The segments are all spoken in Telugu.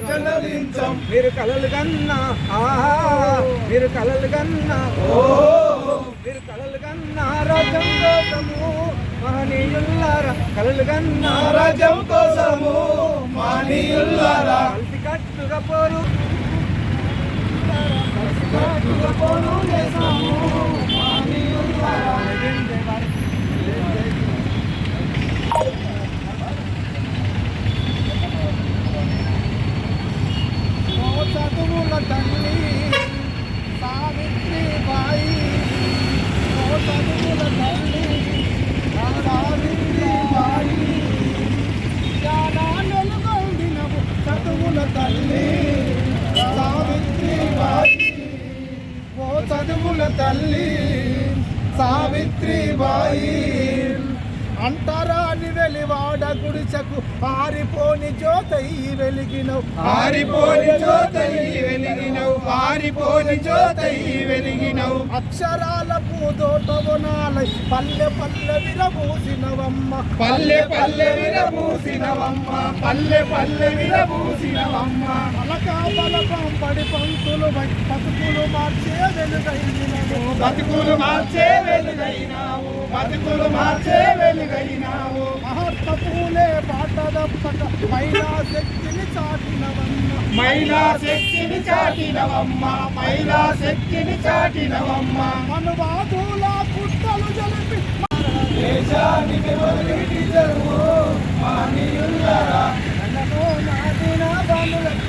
జనదించం మీరు కలలు కన్నా ఆహా మీరు కలలు కన్నా ఓ మీరు కలలు కన్నా రాజ్యం కోసము మహనీయుల్లారా కలలు కన్నా రాజ్యం కోసము మానీయుల్లారా కలిసి కట్టుగా పోరు. కట్టుగా పోను చేసాము మానీయుల్లారా ఓ చదువుల తల్లి సావిత్రి బాయి ఓ చదువుల తల్లి సావిత్రి బాయి జ్ఞానాలు గౌడినవు చదువుల తల్లి సావిత్రి బాయి ఓ తల్లి సావిత్రి బాయి అంటరాని వెలివాడ గుడిచకు పారిపోని జ్యోతయి వెలిగినవు. పారిపోని జ్యోతయి వెలిగినవు. పారిపోని జ్యోతయి వెలిగినవు. అక్షరాల పూదోటవనాలై పల్లె పల్లె విరబూసినవమ్మ. పల్లె పల్లె విరబూసినవమ్మ. పల్లె పల్లె విరబూసినవమ్మ. పలకా పలకం పడి పంతులు బతుకులు మార్చే వెలుగైనవు. బతుకులు మార్చే వెలుగైనావు. బతుకులు మార్చే వెలుగైనావు. మహత్త పూలే పాట దప్పక చాటినవమ్మ మహిళా శక్తిని చాటినవమ్మ మహిళా శక్తిని చాటినవమ్మ. మనువాదుల పుట్టలు జరిపి దేశానికి మొదటి జరువు మానీయులారా నన్నో నాటిన బాలులకు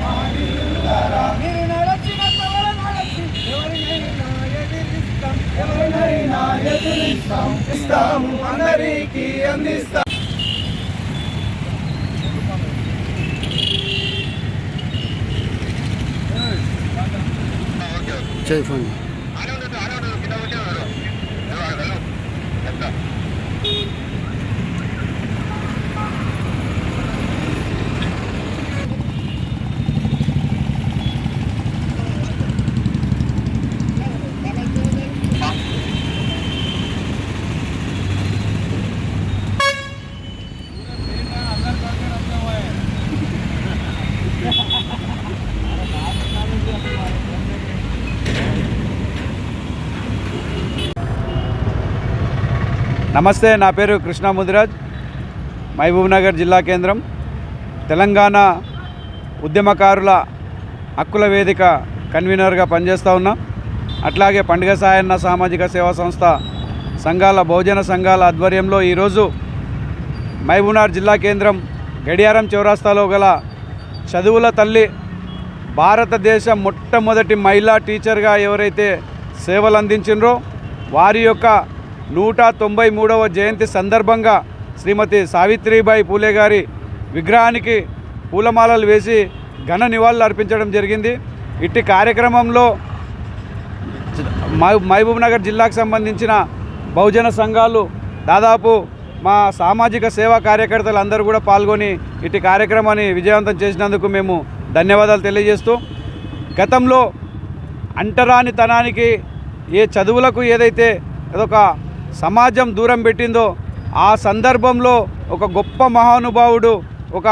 మహనీయుల్లారా. మీరు నడచిన తోడ నడచి ఎవరినైనా ఎదిరిస్తాం. ఎవరినైనా ఎదురిస్తాం. ఇస్తాము అందరికీ అందిస్తాం. 这份 నమస్తే నా పేరు కృష్ణ ముదిరాజ్ మహబూబ్నగర్ జిల్లా కేంద్రం. తెలంగాణ ఉద్యమకారుల హక్కుల వేదిక కన్వీనర్గా పనిచేస్తూ ఉన్నా. అట్లాగే పండుగ సాయన్న సామాజిక సేవా సంస్థ సంఘాల బహుజన సంఘాల ఆధ్వర్యంలో ఈరోజు మహబూబ్నగర్ జిల్లా కేంద్రం గడియారం చౌరాస్తాలో గల చదువుల తల్లి భారతదేశ మొట్టమొదటి మహిళా టీచర్గా ఎవరైతే సేవలు అందించినరో వారి యొక్క నూట తొంభై మూడవ జయంతి సందర్భంగా శ్రీమతి సావిత్రిబాయి పూలే గారి విగ్రహానికి పూలమాలలు వేసి ఘన నివాళులు అర్పించడం జరిగింది. ఇట్టి కార్యక్రమంలో మహబూ- మహబూబ్ నగర్ జిల్లాకు సంబంధించిన బహుజన సంఘాలు దాదాపు మా సామాజిక సేవా కార్యకర్తలు అందరూ కూడా పాల్గొని ఇటు కార్యక్రమాన్ని విజయవంతం చేసినందుకు మేము ధన్యవాదాలు తెలియజేస్తూ గతంలో అంటరానితనానికి ఏ చదువులకు ఏదైతే అదొక సమాజం దూరం పెట్టిందో ఆ సందర్భంలో ఒక గొప్ప మహానుభావుడు ఒక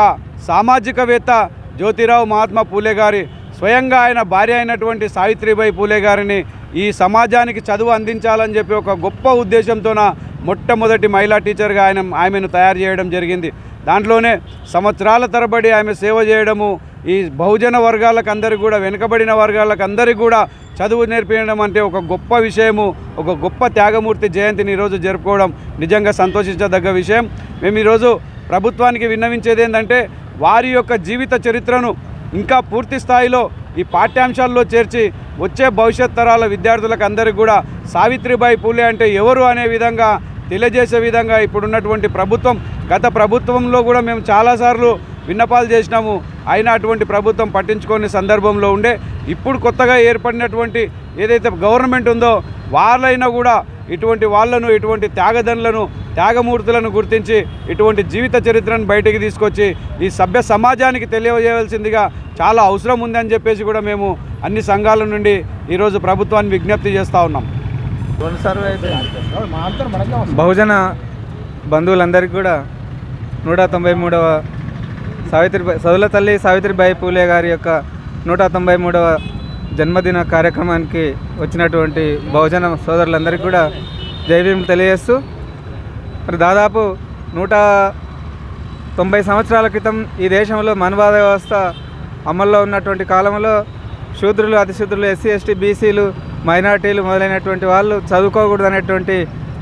సామాజికవేత్త జ్యోతిరావు మహాత్మా పూలే గారి స్వయంగా ఆయన భార్య అయినటువంటి సావిత్రిబాయి పూలే గారిని ఈ సమాజానికి చదువు అందించాలని చెప్పి ఒక గొప్ప ఉద్దేశంతోన మొట్టమొదటి మహిళా టీచర్గా ఆయన ఆమెను తయారు చేయడం జరిగింది. దాంట్లోనే సంవత్సరాల తరబడి ఆమె సేవ చేయడము ఈ బహుజన వర్గాలకు అందరికీ కూడా వెనుకబడిన వర్గాలకు అందరికీ కూడా చదువు నేర్పించడం అంటే ఒక గొప్ప విషయము ఒక గొప్ప త్యాగమూర్తి జయంతిని ఈరోజు జరుపుకోవడం నిజంగా సంతోషించదగ్గ విషయం. మేము ఈరోజు ప్రభుత్వానికి విన్నవించేది ఏంటంటే వారి యొక్క జీవిత చరిత్రను ఇంకా పూర్తి స్థాయిలో ఈ పాఠ్యాంశాల్లో చేర్చి వచ్చే భవిష్యత్ తరాల విద్యార్థులకు అందరికీ కూడా సావిత్రిబాయి పూలే అంటే ఎవరు అనే విధంగా తెలియజేసే విధంగా ఇప్పుడున్నటువంటి ప్రభుత్వం గత ప్రభుత్వంలో కూడా మేము చాలాసార్లు విన్నపాలు చేసినాము. అయినా అటువంటి ప్రభుత్వం పట్టించుకోని సందర్భంలో ఉండే ఇప్పుడు కొత్తగా ఏర్పడినటువంటి ఏదైతే గవర్నమెంట్ ఉందో వాళ్ళైనా కూడా ఇటువంటి వాళ్ళను ఇటువంటి త్యాగదనులను త్యాగమూర్తులను గుర్తించి ఇటువంటి జీవిత చరిత్రను బయటికి తీసుకొచ్చి ఈ సభ్య సమాజానికి తెలియజేయవలసిందిగా చాలా అవసరం ఉందని చెప్పేసి కూడా మేము అన్ని సంఘాల నుండి ఈరోజు ప్రభుత్వాన్ని విజ్ఞప్తి చేస్తూ ఉన్నాం. బహుజన బంధువులందరికీ కూడా నూట తొంభై మూడవ సావిత్రిబాయి సదుల తల్లి సావిత్రిబాయి పూలే గారి యొక్క నూట తొంభై మూడవ జన్మదిన కార్యక్రమానికి వచ్చినటువంటి బహుజన సోదరులందరికీ కూడా జైవీం తెలియజేస్తూ మరి దాదాపు నూట తొంభై సంవత్సరాల క్రితం ఈ దేశంలో మనవాద వ్యవస్థ అమల్లో ఉన్నటువంటి కాలంలో శూద్రులు అతిశూద్రులు ఎస్సీ ఎస్టీ బీసీలు మైనార్టీలు మొదలైనటువంటి వాళ్ళు చదువుకోకూడదు అనేటువంటి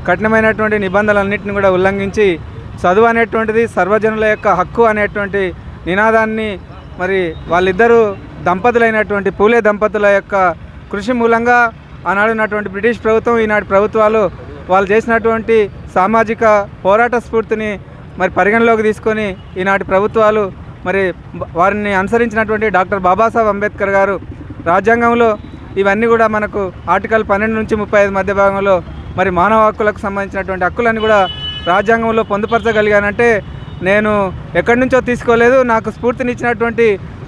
కఠినమైనటువంటి నిబంధనలన్నింటిని కూడా ఉల్లంఘించి చదువు అనేటువంటిది సర్వజనుల యొక్క హక్కు అనేటువంటి నినాదాన్ని మరి వాళ్ళిద్దరూ దంపతులైనటువంటి పూలే దంపతుల యొక్క కృషి మూలంగా ఆనాడు ఉన్నటువంటి బ్రిటిష్ ప్రభుత్వం ఈనాటి ప్రభుత్వాలు వాళ్ళు చేసినటువంటి సామాజిక పోరాట స్ఫూర్తిని మరి పరిగణలోకి తీసుకొని ఈనాటి ప్రభుత్వాలు మరి వారిని అనుసరించినటువంటి డాక్టర్ బాబాసాహెబ్ అంబేద్కర్ గారు రాజ్యాంగంలో ఇవన్నీ కూడా మనకు ఆర్టికల్ పన్నెండు నుంచి ముప్పై ఐదు మధ్య భాగంలో మరి మానవ హక్కులకు సంబంధించినటువంటి హక్కులన్నీ కూడా రాజ్యాంగంలో పొందుపరచగలిగానంటే నేను ఎక్కడి నుంచో తీసుకోలేదు. నాకు స్ఫూర్తినిచ్చినటువంటి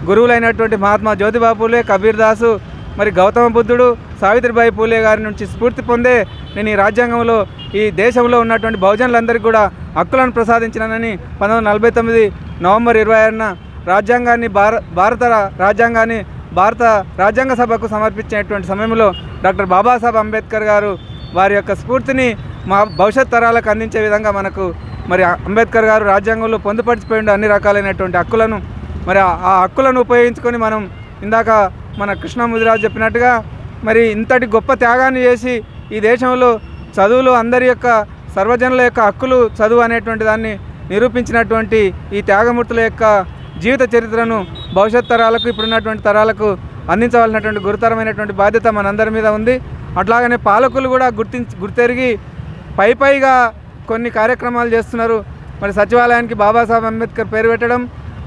గురువులైనటువంటి మహాత్మా జ్యోతిబా పూలే కబీర్ దాసు మరి గౌతమ బుద్ధుడు సావిత్రిబాయి పూలే గారి నుంచి స్ఫూర్తి పొందే నేను ఈ రాజ్యాంగంలో ఈ దేశంలో ఉన్నటువంటి బహుజనులందరికీ కూడా హక్కులను ప్రసాదించినానని పంతొమ్మిది వందల నలభై తొమ్మిది నవంబర్ ఇరవై ఆరున రాజ్యాంగాన్ని భార భారత రాజ్యాంగాన్ని భారత రాజ్యాంగ సభకు సమర్పించేటువంటి సమయంలో డాక్టర్ బాబాసాహెబ్ అంబేద్కర్ గారు వారి యొక్క స్ఫూర్తిని మా భవిష్యత్ తరాలకు అందించే విధంగా మనకు మరి అంబేద్కర్ గారు రాజ్యాంగంలో పొందుపరిచిపోయిండు అన్ని రకాలైనటువంటి హక్కులను మరి ఆ ఆ హక్కులను ఉపయోగించుకొని మనం ఇందాక మన కృష్ణ ముదిరాజు చెప్పినట్టుగా మరి ఇంతటి గొప్ప త్యాగాన్ని చేసి ఈ దేశంలో చదువులు అందరి యొక్క సర్వజనుల యొక్క హక్కులు చదువు అనేటువంటి దాన్ని నిరూపించినటువంటి ఈ త్యాగమూర్తుల యొక్క జీవిత చరిత్రను భవిష్యత్ తరాలకు ఇప్పుడున్నటువంటి తరాలకు అందించవలసినటువంటి గురుతరమైనటువంటి బాధ్యత మనందరి మీద ఉంది. అట్లాగనే పాలకులు కూడా గుర్తించి గుర్తెరిగి పై పైగా కొన్ని కార్యక్రమాలు చేస్తున్నారు. మరి సచివాలయానికి బాబాసాహెబ్ అంబేద్కర్ పేరు పెట్టడం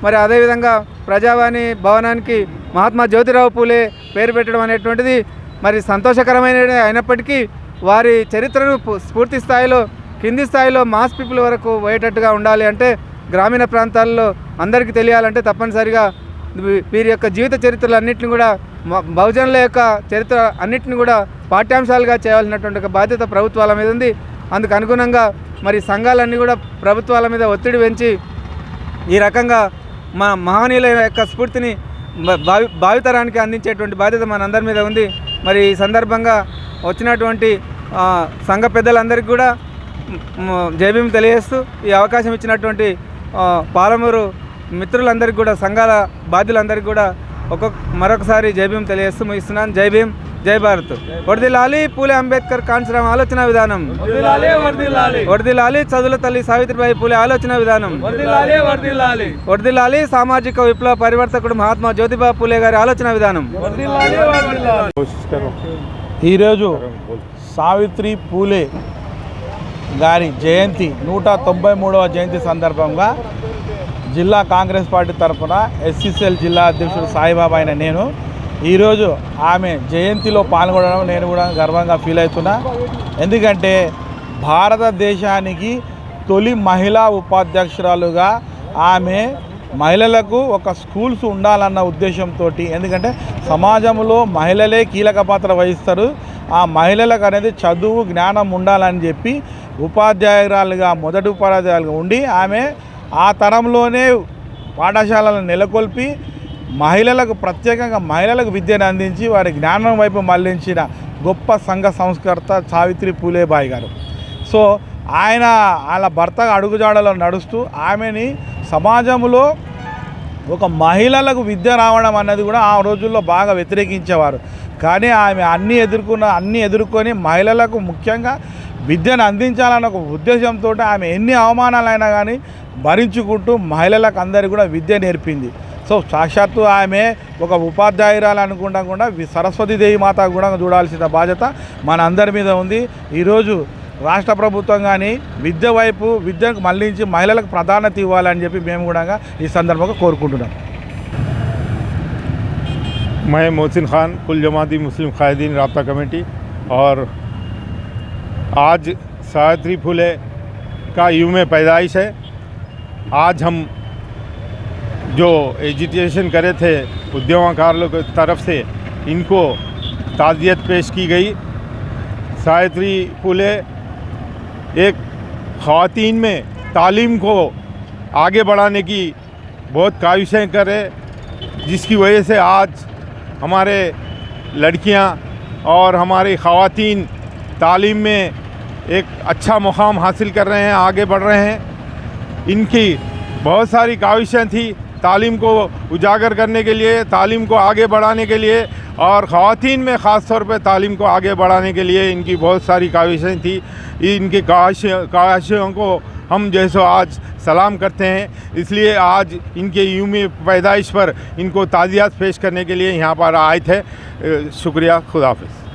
మరి అదేవిధంగా ప్రజావాణి భవనానికి మహాత్మా జ్యోతిరావు పూలే పేరు పెట్టడం అనేటువంటిది మరి సంతోషకరమైన అయినప్పటికీ వారి చరిత్రను స్ఫూర్తి స్థాయిలో కింది స్థాయిలో మాస్ పీపుల్ వరకు పోయేటట్టుగా ఉండాలి అంటే గ్రామీణ ప్రాంతాల్లో అందరికీ తెలియాలంటే తప్పనిసరిగా వీరి యొక్క జీవిత చరిత్రలు అన్నింటిని కూడా బహుజనుల యొక్క చరిత్ర అన్నింటిని కూడా పాఠ్యాంశాలుగా చేయాల్సినటువంటి బాధ్యత ప్రభుత్వాల మీద ఉంది. అందుకు అనుగుణంగా మరి సంఘాలన్నీ కూడా ప్రభుత్వాల మీద ఒత్తిడి పెంచి ఈ రకంగా మా మహనీయుల యొక్క స్ఫూర్తిని భావి భావితరానికి అందించేటువంటి బాధ్యత మనందరి మీద ఉంది. మరి ఈ సందర్భంగా వచ్చినటువంటి సంఘ పెద్దలందరికీ కూడా జైభీం తెలియజేస్తూ ఈ అవకాశం ఇచ్చినటువంటి పాలమూరు మిత్రులందరికీ కూడా సంఘాల బాధ్యులందరికీ కూడా ఒక్కొక్క మరొకసారి జైభీం తెలియజేస్తూ ముగిస్తున్నాను. జైభీం జై భారత్. వడిదిలాలి పూలే అంబేద్కర్ కాన్సరామ్ ఆలోచన విధానం. వడిదిలాలి చదువుల తల్లి సావిత్రిబాయి పూలే ఆలోచన విధానం. వడిదిలాలి సామాజిక విప్లవ పరివర్తకుడు మహాత్మా జ్యోతిబా పూలే గారి ఆలోచన విధానం. ఈరోజు సావిత్రి పూలే గారి జయంతి నూట తొంభై మూడవ జయంతి సందర్భంగా జిల్లా కాంగ్రెస్ పార్టీ తరఫున ఎస్సీసీఎల్ జిల్లా అధ్యక్షుడు సాయిబాబా అయిన నేను ఈరోజు ఆమె జయంతిలో పాల్గొనడం నేను కూడా గర్వంగా ఫీల్ అవుతున్నా. ఎందుకంటే భారతదేశానికి తొలి మహిళా ఉపాధ్యక్షురాలుగా ఆమె మహిళలకు ఒక స్కూల్స్ ఉండాలన్న ఉద్దేశంతో ఎందుకంటే సమాజంలో మహిళలే కీలక పాత్ర వహిస్తారు. ఆ మహిళలకు అనేది చదువు జ్ఞానం ఉండాలని చెప్పి ఉపాధ్యాయురాలుగా మొదటి ఉపాధ్యాయులుగా ఉండి ఆమె ఆ తరంలోనే పాఠశాలను నెలకొల్పి మహిళలకు ప్రత్యేకంగా మహిళలకు విద్యను అందించి వారి జ్ఞానం వైపు మళ్ళించిన గొప్ప సంఘ సంస్కర్త సావిత్రి పూలేబాయి గారు. సో ఆయన వాళ్ళ భర్త అడుగుజాడలో నడుస్తూ ఆమెని సమాజంలో ఒక మహిళలకు విద్య రావడం అన్నది కూడా ఆ రోజుల్లో బాగా వ్యతిరేకించేవారు. కానీ ఆమె అన్నీ ఎదుర్కొన్న అన్నీ ఎదుర్కొని మహిళలకు ముఖ్యంగా విద్యను అందించాలన్న ఒక ఉద్దేశంతో ఆమె ఎన్ని అవమానాలైనా కానీ భరించుకుంటూ మహిళలకు అందరికీ కూడా విద్య నేర్పింది. సో సాక్షాత్తు ఆమె ఒక ఉపాధ్యాయురాలు అనుకుంటా కూడా వి- సరస్వతీదేవి మాత కూడా చూడాల్సిన బాధ్యత మన అందరి మీద ఉంది ఈరోజు రాష్ట్ర ప్రభుత్వం కానీ విద్య వైపు విద్యకు మళ్లించి మహిళలకు ప్రాధాన్యత ఇవ్వాలని చెప్పి మేము కూడా ఈ సందర్భంగా కోరుకుంటున్నాం मैं मोहसिन खान कुल जमाती मुस्लिम कायदीन रबता कमेटी और आज सावित्री फुले का यूम पैदाइश है आज हम जो एजिटेशन करे थे उद्यमकारों की तरफ़ से, इनको ताज़ियत पेश की गई। सावित्री फुले एक ख़वातीन में तालीम को आगे बढ़ाने की बहुत काविशें करे जिसकी वजह से आज हमारे लड़कियाँ और हमारी ख़वातीन तालीम में एक अच्छा मुकाम हासिल कर रहे हैं, आगे बढ़ रहे हैं। इनकी बहुत सारी काविशें थी। तालीम को उजागर करने के लिए, तालीम को आगे बढ़ाने के लिए और ख़वातीन में ख़ास तौर पर तालीम को आगे बढ़ाने के लिए इनकी बहुत सारी काविशें थी। इनकी काविश काविशों को हम जैसो आज सलाम करते हैं। इसलिए आज इनके यूम पैदाइश पर इनको ताज़ियात पेश करने के लिए यहाँ पर आए थे। शुक्रिया, खुदाफिज।